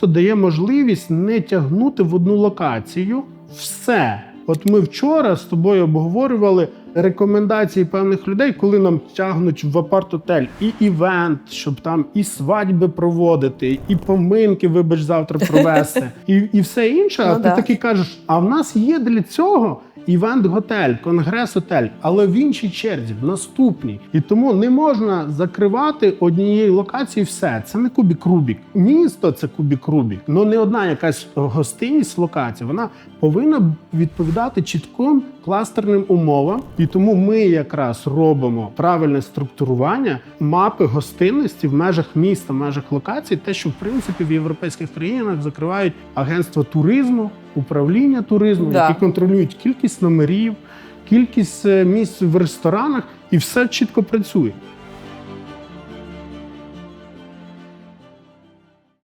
місто дає можливість не тягнути в одну локацію все. От ми вчора з тобою обговорювали рекомендації певних людей, коли нам тягнуть в апарт-отель і івент, щоб там і свадьби проводити, і поминки, вибач, завтра провести, і, і все інше. А Ну ти да. таки кажеш: а в нас є для цього івент-готель, конгрес-отель, але в іншій черзі, в наступній. І тому не можна закривати однієї локації все. Це не кубік Рубік. Місто це кубік Рубік. Ну не одна якась гостинність локація. Вона повинна відповідати чітким кластерним умовам. І тому ми якраз робимо правильне структурування мапи гостинності в межах міста, в межах локацій, те, що в принципі в європейських країнах закривають агентство туризму, управління туризму, Да. які контролюють кількість номерів, кількість е, місць в ресторанах, і все чітко працює.